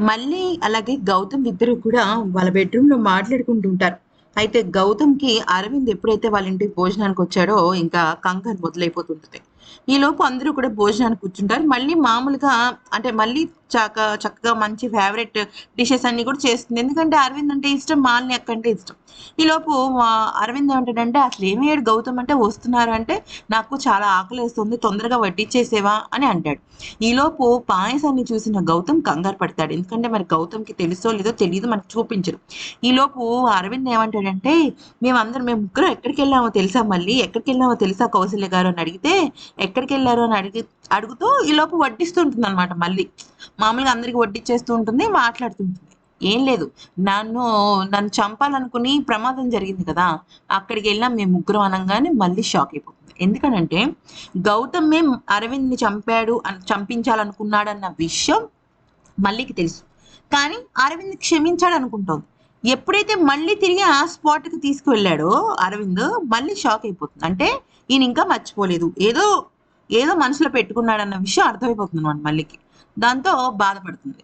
మళ్ళీ అలాగే గౌతమ్ ఇద్దరు కూడా వాళ్ళ బెడ్రూమ్లో లో మాట్లాడుకుంటూ ఉంటారు అయితే గౌతమ్కి అరవింద్ ఎప్పుడైతే వాళ్ళ ఇంటికి భోజనానికి వచ్చాడో ఇంకా కంగారు మొదలైపోతుంటుంది. ఈ అందరూ కూడా భోజనానికి కూర్చుంటారు. మళ్ళీ మామూలుగా అంటే మళ్ళీ చక్క చక్కగా మంచి ఫేవరెట్ డిషెస్ అన్ని కూడా చేస్తుంది. ఎందుకంటే అరవింద్ అంటే ఇష్టం మాలిని అక్క అంటే ఇష్టం. ఈలోపు అరవింద్ ఏమంటాడంటే అసలు ఏమయ్యాడు గౌతమ్ అంటే వస్తున్నారు అంటే నాకు చాలా ఆకలి వేస్తుంది తొందరగా వడ్డిచ్చేసేవా అని అంటాడు. ఈలోపు పాయసాన్ని చూసిన గౌతమ్ కంగారు పడతాడు. ఎందుకంటే మరి గౌతమ్కి తెలుసో లేదో తెలియదు మనకు చూపించరు. ఈ లోపు అరవింద్ ఏమంటాడంటే మేమందరం మేము ముగ్గురు ఎక్కడికి వెళ్ళామో తెలుసా మళ్ళీ? ఎక్కడికి వెళ్ళామో తెలుసా కౌశల్య గారు? అని అడిగితే ఎక్కడికి వెళ్ళారు? అని అడిగి అడుగుతూ ఈ లోపు అనమాట మళ్ళీ. మామూలుగా అందరికి వడ్డిచ్చేస్తూ ఉంటుంది మాట్లాడుతుంటుంది. ఏం లేదు. నన్ను నన్ను చంపాలనుకుని ప్రమాదం జరిగింది కదా అక్కడికి వెళ్ళాం మేము ముగ్గురం అనగానే మళ్ళీ షాక్ అయిపోతుంది. ఎందుకనంటే గౌతమే అరవింద్ని చంపాడు అని చంపించాలనుకున్నాడన్న విషయం మళ్ళీకి తెలుసు. కానీ అరవింద్ క్షమించాడు అనుకుంటుంది ఎప్పుడైతే మళ్ళీ తిరిగి ఆ స్పాట్కి తీసుకువెళ్ళాడో అరవింద్ మళ్ళీ షాక్ అయిపోతుంది. అంటే ఈయన ఇంకా మర్చిపోలేదు. ఏదో ఏదో మనసులో పెట్టుకున్నాడన్న విషయం అర్థమైపోతుంది అనమాట మళ్ళీకి. దాంతో బాధపడుతుంది.